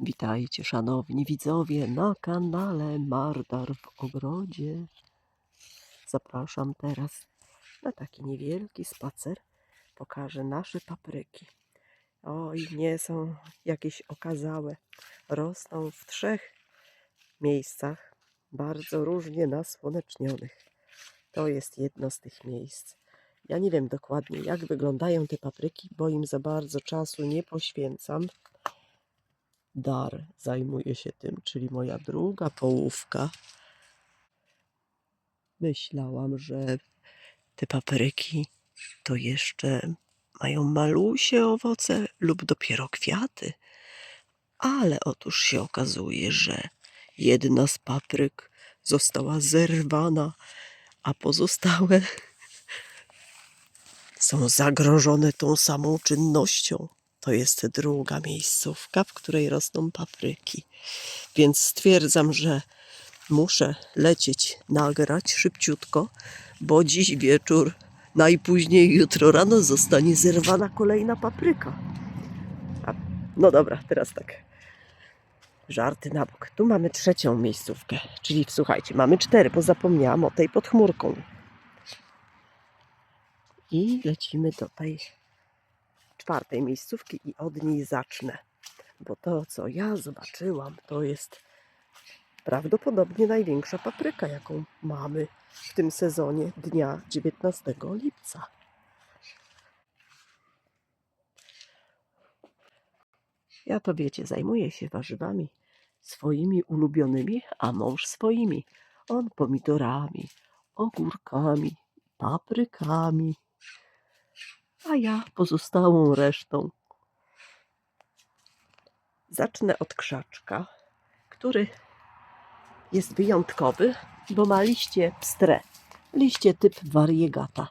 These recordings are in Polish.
Witajcie, szanowni widzowie, na kanale Mardar w ogrodzie. Zapraszam teraz na taki niewielki spacer. Pokażę nasze papryki. Oj, nie są jakieś okazałe. Rosną w trzech miejscach, bardzo różnie nasłonecznionych. To jest jedno z tych miejsc. Ja nie wiem dokładnie, jak wyglądają te papryki, bo im za bardzo czasu nie poświęcam. Dar zajmuje się tym, czyli moja druga połówka. Myślałam, że te papryki to jeszcze mają malusie owoce lub dopiero kwiaty. Ale otóż się okazuje, że jedna z papryk została zerwana, a pozostałe są zagrożone tą samą czynnością. To jest druga miejscówka, w której rosną papryki. Więc stwierdzam, że muszę lecieć, nagrać szybciutko, bo dziś wieczór, najpóźniej jutro rano zostanie zerwana kolejna papryka. A, no dobra, teraz tak. Żarty na bok. Tu mamy trzecią miejscówkę, czyli słuchajcie, mamy cztery, bo zapomniałam o tej pod chmurką. I lecimy do czwartej miejscówki i od niej zacznę. Bo to, co ja zobaczyłam, to jest prawdopodobnie największa papryka, jaką mamy w tym sezonie dnia 19 lipca. Ja to wiecie, zajmuję się warzywami swoimi ulubionymi, a mąż swoimi. On pomidorami, ogórkami, paprykami, a ja pozostałą resztą. Zacznę od krzaczka, który jest wyjątkowy, bo ma liście pstre. Liście typ variegata.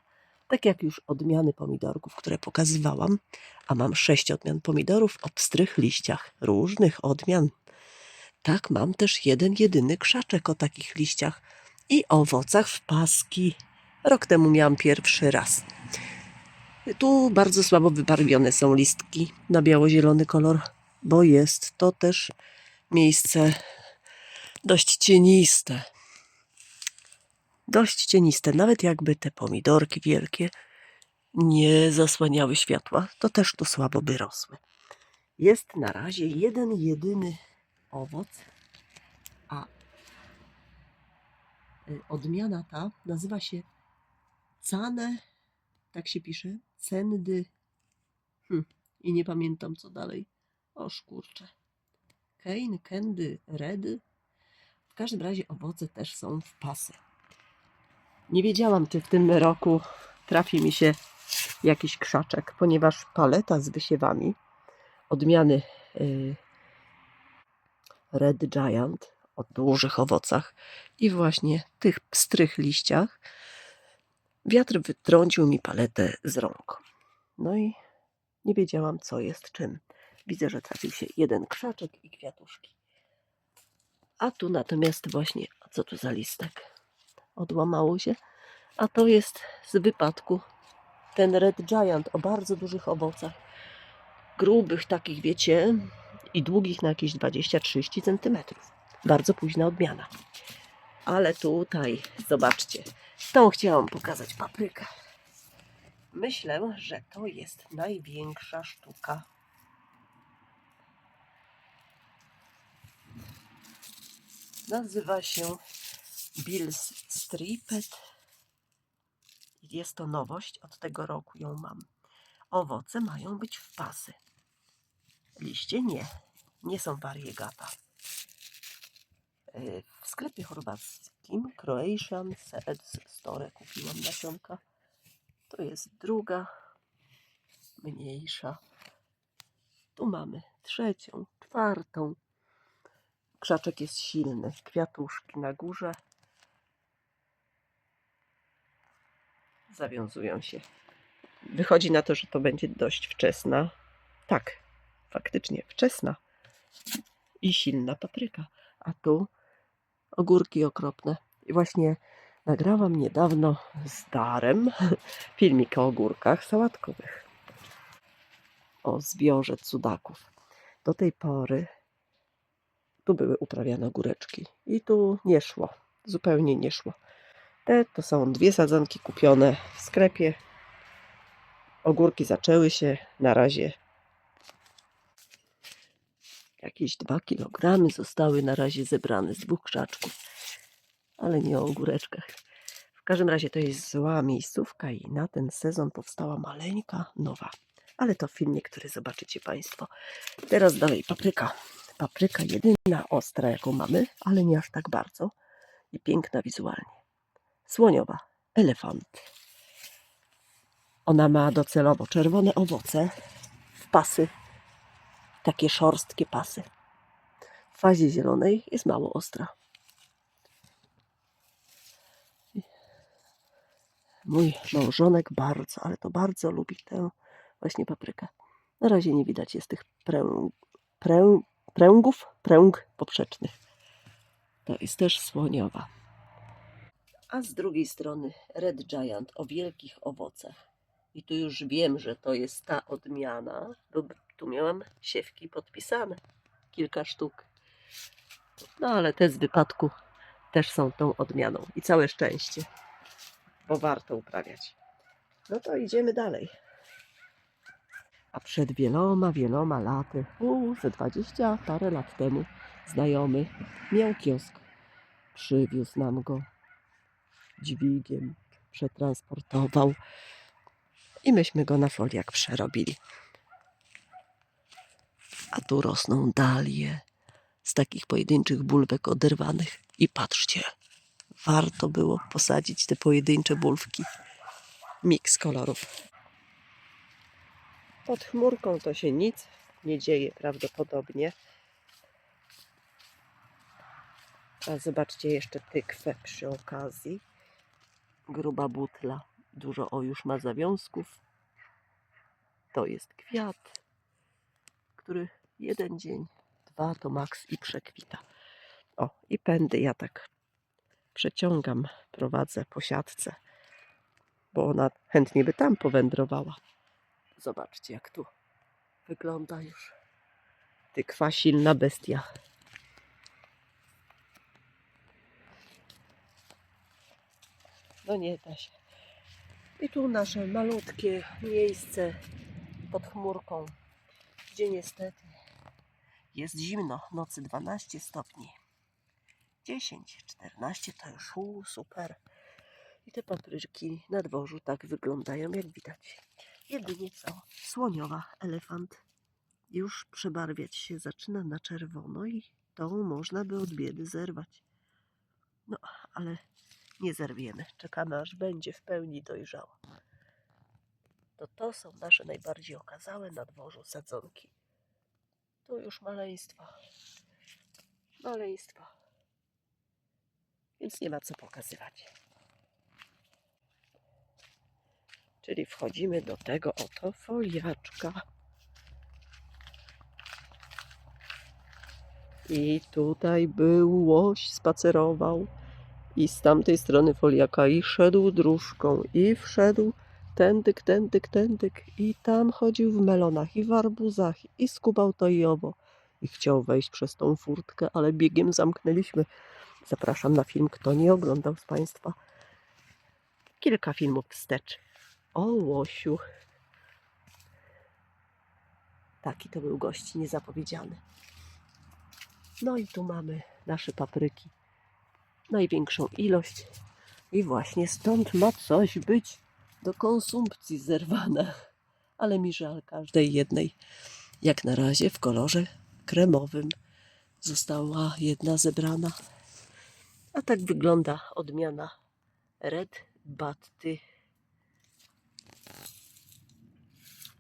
Tak jak już odmiany pomidorków, które pokazywałam, a mam sześć odmian pomidorów o pstrych liściach, różnych odmian. Tak, mam też jeden jedyny krzaczek o takich liściach i owocach w paski. Rok temu miałam pierwszy raz. Tu bardzo słabo wybarwione są listki na biało-zielony kolor, bo jest to też miejsce dość cieniste. Dość cieniste, nawet jakby te pomidorki wielkie nie zasłaniały światła, to też tu słabo by rosły. Jest na razie jeden jedyny owoc, a y, odmiana ta nazywa się cane, tak się pisze, cendy. Hm, I nie pamiętam co dalej. O szkurcze. Kane, Candy, Redy. W każdym razie owoce też są w pasy. Nie wiedziałam, czy w tym roku trafi mi się jakiś krzaczek, ponieważ paleta z wysiewami odmiany y, Red Giant o dużych owocach i właśnie tych pstrych liściach wiatr wytrącił mi paletę z rąk. No i nie wiedziałam, co jest czym. Widzę, że trafił się jeden krzaczek i kwiatuszki. A tu natomiast właśnie, a co tu za listek? Odłamało się. A to jest z wypadku ten Red Giant o bardzo dużych owocach. Grubych takich, wiecie, i długich na jakieś 20-30 cm. Bardzo późna odmiana. Ale tutaj, zobaczcie, tą chciałam pokazać paprykę. Myślę, że to jest największa sztuka. Nazywa się Bill's Striped. Jest to nowość, od tego roku ją mam. Owoce mają być w pasy. Liście nie, nie są variegata. Yy, W sklepie chorwackim Croatian Seeds Store kupiłam nasionka. To jest druga, mniejsza. Tu mamy trzecią, czwartą. Krzaczek jest silny, kwiatuszki na górze. Zawiązują się. Wychodzi na to, że to będzie dość wczesna. Tak, faktycznie wczesna i silna papryka. A tu ogórki okropne. I właśnie nagrałam niedawno z Darem filmik o ogórkach sałatkowych. O zbiorze cudaków. Do tej pory tu były uprawiane ogóreczki. I tu nie szło. Zupełnie nie szło. Te to są dwie sadzonki kupione w sklepie. Ogórki zaczęły się. Na razie jakieś 2 kg zostały na razie zebrane z dwóch krzaczków. Ale nie o ogóreczkach. W każdym razie to jest zła miejscówka i na ten sezon powstała maleńka nowa. Ale to w filmie, który zobaczycie Państwo. Teraz dalej papryka. Papryka jedyna ostra, jaką mamy, ale nie aż tak bardzo. I piękna wizualnie. Słoniowa, elefant. Ona ma docelowo czerwone owoce w pasy, takie szorstkie pasy. W fazie zielonej jest mało ostra. Mój małżonek bardzo, ale to bardzo lubi tę właśnie paprykę. Na razie nie widać jest tych prę, prę, pręgów, pręg poprzecznych. To jest też słoniowa. A z drugiej strony Red Giant o wielkich owocach. I tu już wiem, że to jest ta odmiana, tu miałam siewki podpisane. Kilka sztuk. No ale te z wypadku też są tą odmianą. I całe szczęście, bo warto uprawiać. No to idziemy dalej. A przed wieloma, wieloma laty, u, ze dwadzieścia parę lat temu, znajomy miał kiosk. Przywiózł nam go dźwigiem, przetransportował i myśmy go na foliach przerobili. A tu rosną dalie z takich pojedynczych bulwek oderwanych. I patrzcie, warto było posadzić te pojedyncze bulwki. Miks kolorów. Pod chmurką to się nic nie dzieje prawdopodobnie. A zobaczcie jeszcze tykwę przy okazji. Gruba butla. Dużo o już ma zawiązków. To jest kwiat, który jeden dzień, dwa to maks i przekwita. O, i pędy ja tak przeciągam, prowadzę po siatce, bo ona chętnie by tam powędrowała. Zobaczcie, jak tu wygląda już tykwa silna bestia. No nie da się. I tu nasze malutkie miejsce pod chmurką, gdzie niestety jest zimno, nocy 12 stopni. 10, 14 to już u, super. I te papryczki na dworzu tak wyglądają, jak widać. Jedynie co, słoniowa elefant już przebarwiać się zaczyna na czerwono i to można by od biedy zerwać. No, ale nie zerwiemy. Czekamy, aż będzie w pełni dojrzała. To to są nasze najbardziej okazałe na dworzu sadzonki. Tu już maleństwa. Maleństwa. Więc nie ma co pokazywać. Czyli wchodzimy do tego oto foliaczka. I tutaj był łoś, spacerował. I z tamtej strony foliaka i szedł dróżką, i wszedł tędyk, tędyk, tędyk. I tam chodził w melonach, i w arbuzach, i skubał to i owo. I chciał wejść przez tą furtkę, ale biegiem zamknęliśmy. Zapraszam na film, kto nie oglądał z Państwa. Kilka filmów wstecz. O łosiu. Taki to był gość niezapowiedziany. No i tu mamy nasze papryki. Największą ilość. I właśnie stąd ma coś być do konsumpcji zerwane. Ale mi żal każdej jednej. Jak na razie w kolorze kremowym została jedna zebrana. A tak wygląda odmiana Red Batty.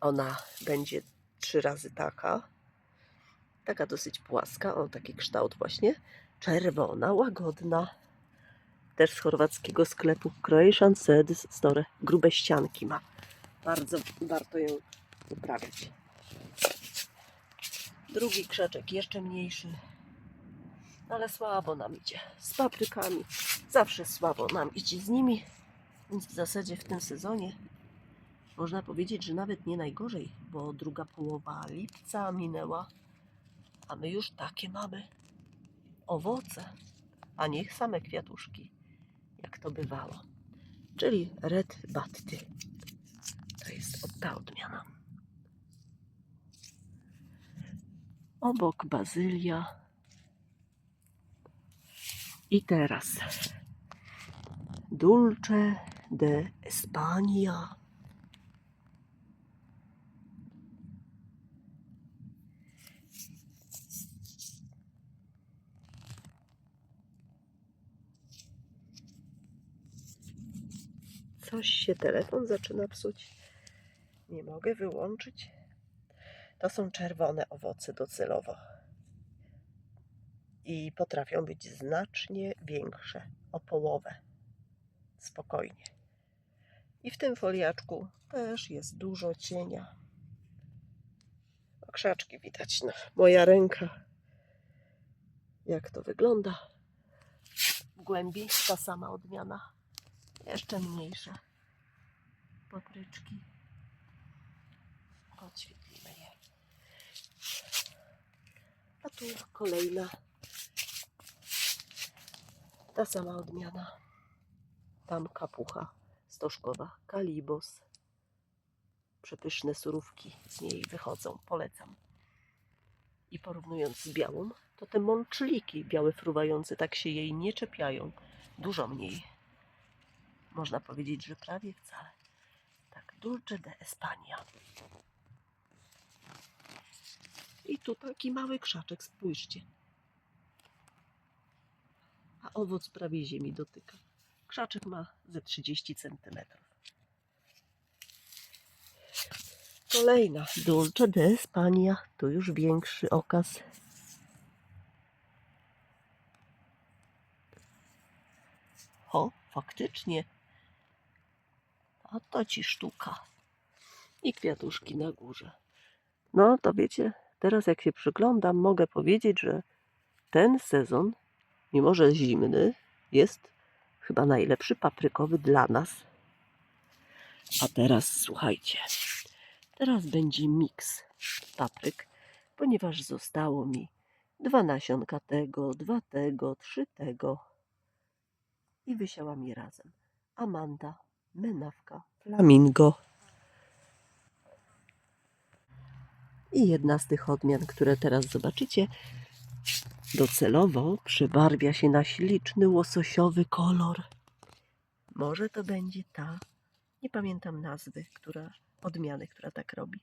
Ona będzie trzy razy taka. Taka dosyć płaska, o taki kształt właśnie. Czerwona, łagodna. Też z chorwackiego sklepu Croatian Seeds Store. Grube ścianki ma. Bardzo warto ją uprawiać. Drugi krzaczek jeszcze mniejszy. Ale słabo nam idzie. Z paprykami. Zawsze słabo nam idzie z nimi. Więc w zasadzie w tym sezonie można powiedzieć, że nawet nie najgorzej, bo druga połowa lipca minęła, a my już takie mamy owoce, a nie same kwiatuszki, jak to bywało. Czyli red batty. To jest ta odmiana. Obok bazylia. I teraz Dulce de Espania. Coś się telefon zaczyna psuć. Nie mogę wyłączyć. To są czerwone owoce docelowo. I potrafią być znacznie większe o połowę. Spokojnie. I w tym foliaczku też jest dużo cienia. Krzaczki widać. No, moja ręka. Jak to wygląda? W głębi ta sama odmiana. Jeszcze mniejsze papryczki. Odświetlimy je. A tu kolejna. Ta sama odmiana. Tam kapucha stożkowa, kalibos. Przepyszne surówki z niej wychodzą, polecam. I porównując z białą, to te mączliki białe fruwające tak się jej nie czepiają. Dużo mniej. Można powiedzieć, że prawie wcale. Dulce de Espania. I tu taki mały krzaczek, spójrzcie. A owoc prawie ziemi dotyka. Krzaczek ma ze 30 cm. Kolejna Dulce de Espania. Tu już większy okaz. O, faktycznie. A to ci sztuka. I kwiatuszki na górze. No to wiecie, teraz jak się przyglądam, mogę powiedzieć, że ten sezon, mimo że zimny, jest chyba najlepszy paprykowy dla nas. A teraz słuchajcie. Teraz będzie miks papryk, ponieważ zostało mi dwa nasionka tego, dwa tego, trzy tego i wysiałam je razem. Amanda, menawka, flamingo. I jedna z tych odmian, które teraz zobaczycie, docelowo przybarwia się na śliczny łososiowy kolor. Może to będzie ta, nie pamiętam nazwy, która, odmiany, która tak robi.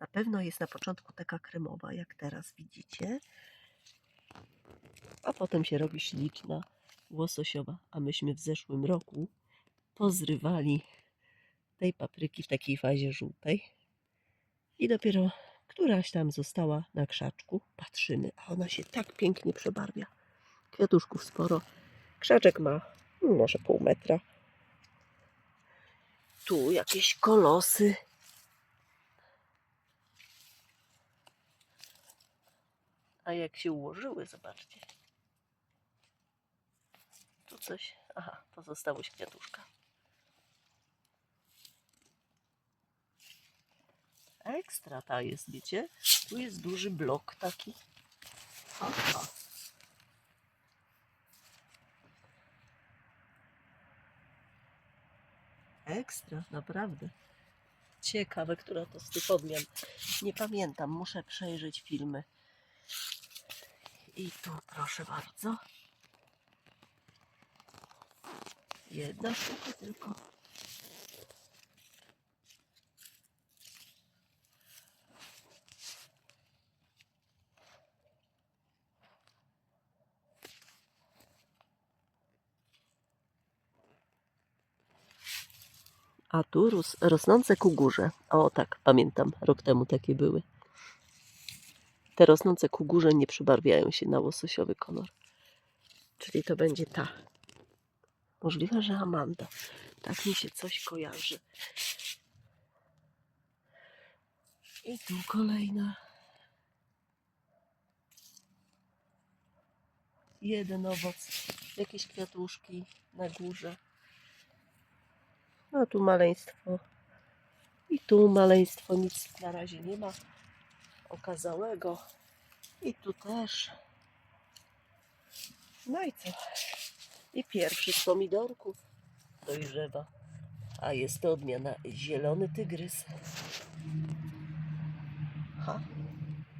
Na pewno jest na początku taka kremowa, jak teraz widzicie, a potem się robi śliczna łososiowa. A myśmy w zeszłym roku pozrywali tej papryki w takiej fazie żółtej i dopiero któraś tam została na krzaczku. Patrzymy, a ona się tak pięknie przebarwia. Kwiatuszków sporo. Krzaczek ma no, może pół metra. Tu jakieś kolosy. A jak się ułożyły, zobaczcie. Coś. Aha, pozostałość kwiatuszka. Ekstra ta jest, wiecie? Tu jest duży blok taki. O. Ekstra, naprawdę. Ciekawe, która to z tych odmian. Nie pamiętam, muszę przejrzeć filmy. I tu proszę bardzo. Jedna sztuka tylko. A tu ros, rosnące kugurze. O tak, pamiętam, rok temu takie były. Te rosnące kugurze nie przybarwiają się na łososiowy kolor. Czyli to będzie ta. Możliwe, że Amanda. Tak mi się coś kojarzy. I tu kolejna. Jeden owoc. Jakieś kwiatuszki na górze. No tu maleństwo. I tu maleństwo. Nic na razie nie ma okazałego. I tu też. No i co? I pierwszy z pomidorków dojrzewa. A jest to odmiana zielony tygrys. Ha,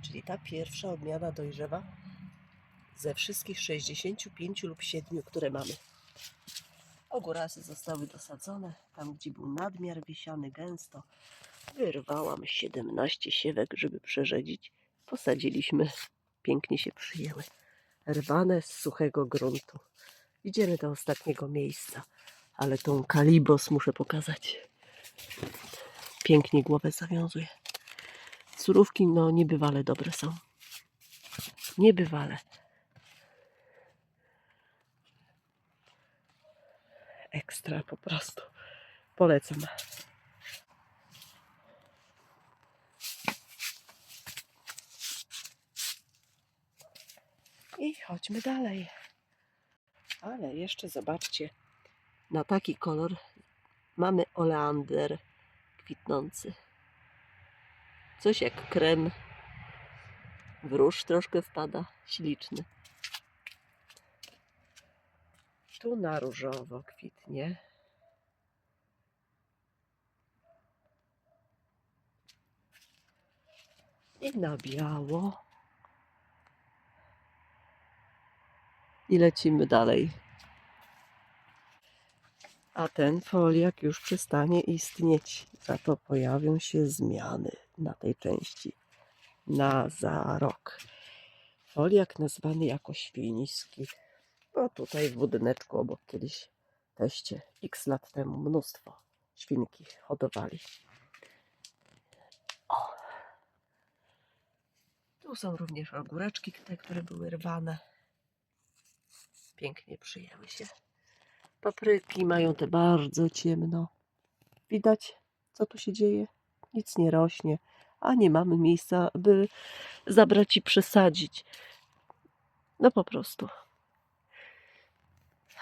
czyli ta pierwsza odmiana dojrzewa ze wszystkich 65 lub 7, które mamy. Ogórasy zostały dosadzone tam, gdzie był nadmiar wiesiany gęsto. Wyrwałam 17 siewek, żeby przerzedzić. Posadziliśmy. Pięknie się przyjęły. Rwane z suchego gruntu. Idziemy do ostatniego miejsca, ale tą kalibos muszę pokazać. Pięknie głowę zawiązuje. Surówki no niebywale dobre są. Niebywale. Ekstra po prostu. Polecam. I chodźmy dalej. Ale jeszcze zobaczcie, na taki kolor mamy oleander kwitnący. Coś jak krem. W róż troszkę wpada, śliczny. Tu na różowo kwitnie. I na biało. I lecimy dalej. A ten foliak już przestanie istnieć. Za to pojawią się zmiany na tej części. Na za rok. Foliak nazwany jako świniski. Bo tutaj w budyneczku obok kiedyś teście x lat temu mnóstwo świnki hodowali. O. Tu są również ogóreczki, te, które były rwane. Pięknie przyjęły się. Papryki mają te bardzo ciemno. Widać, co tu się dzieje? Nic nie rośnie, a nie mamy miejsca, by zabrać i przesadzić. No po prostu.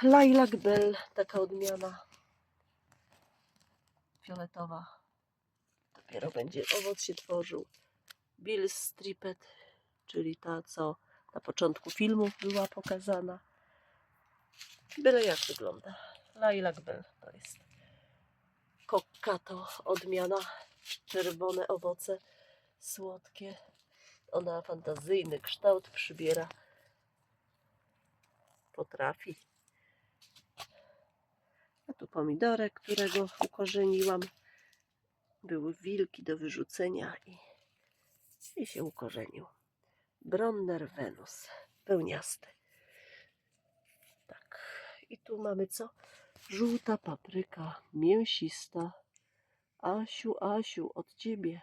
Lilac Bell, taka odmiana fioletowa. Dopiero będzie owoc się tworzył. Bill Stripet, czyli ta, co na początku filmu była pokazana. Byle jak wygląda. Lilac Bell to jest. Kokkato odmiana. Czerwone owoce, słodkie. Ona fantazyjny kształt przybiera. Potrafi. A tu pomidorek, którego ukorzeniłam. Były wilki do wyrzucenia i, i się ukorzenił. Bronner Venus, pełniasty. I tu mamy co? Żółta papryka, mięsista. Asiu, Asiu, od ciebie.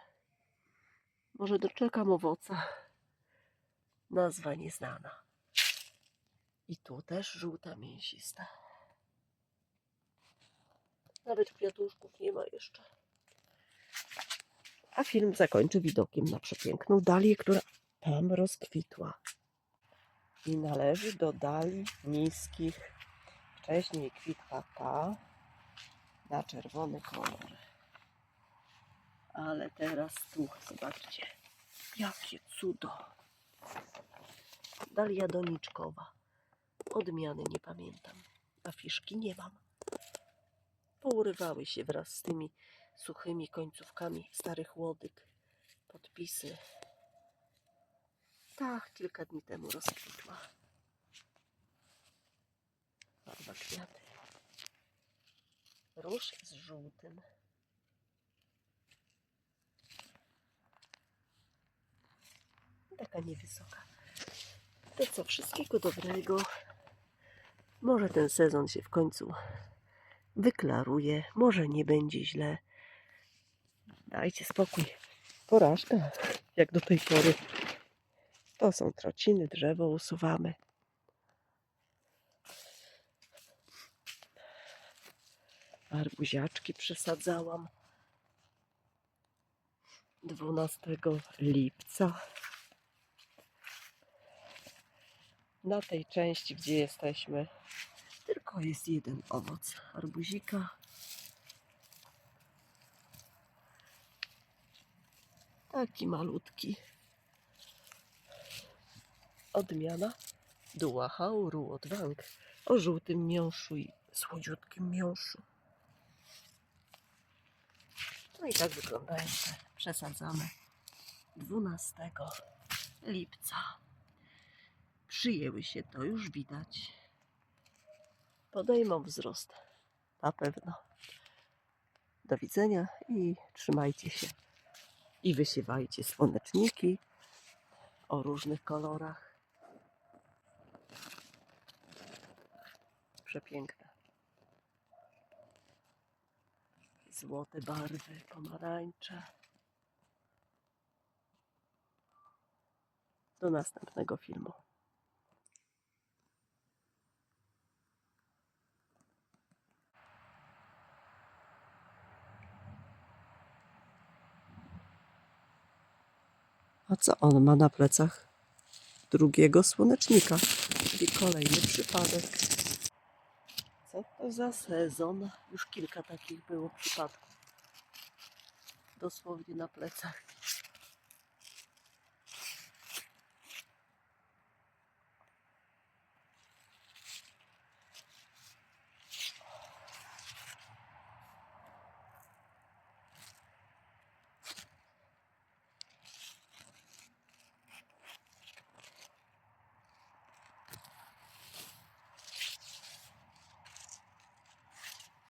Może doczekam owoca. Nazwa nieznana. I tu też żółta mięsista. Nawet kwiatuszków nie ma jeszcze. A film zakończy widokiem na przepiękną dalię, która tam rozkwitła. I należy do dali niskich. Wcześniej kwitła ta na czerwony kolor. Ale teraz tu, zobaczcie, jakie cudo. Dalia doniczkowa. Odmiany nie pamiętam. A fiszki nie mam. Pourywały się wraz z tymi suchymi końcówkami starych łodyg. Podpisy. Tak, kilka dni temu rozkwitła. Barwa kwiaty. Róż z żółtym. Taka niewysoka. To co, wszystkiego dobrego. Może ten sezon się w końcu wyklaruje. Może nie będzie źle. Dajcie spokój. Porażka, jak do tej pory. To są trociny, drzewo usuwamy. Arbuziaczki przesadzałam 12 lipca. Na tej części, gdzie jesteśmy, tylko jest jeden owoc arbuzika. Taki malutki. odmiana Duahau Ruotwang o żółtym miąższu i słodziutkim miąższu. No i tak wyglądają te przesadzane 12 lipca. Przyjęły się, to już widać. Podejmą wzrost. Na pewno. Do widzenia i trzymajcie się. I wysiewajcie słoneczniki o różnych kolorach. Przepiękne. Złote barwy, pomarańcze. Do następnego filmu. A co on ma na plecach? Drugiego słonecznika, czyli kolejny przypadek. Za sezon? Już kilka takich było przypadków. Dosłownie na plecach.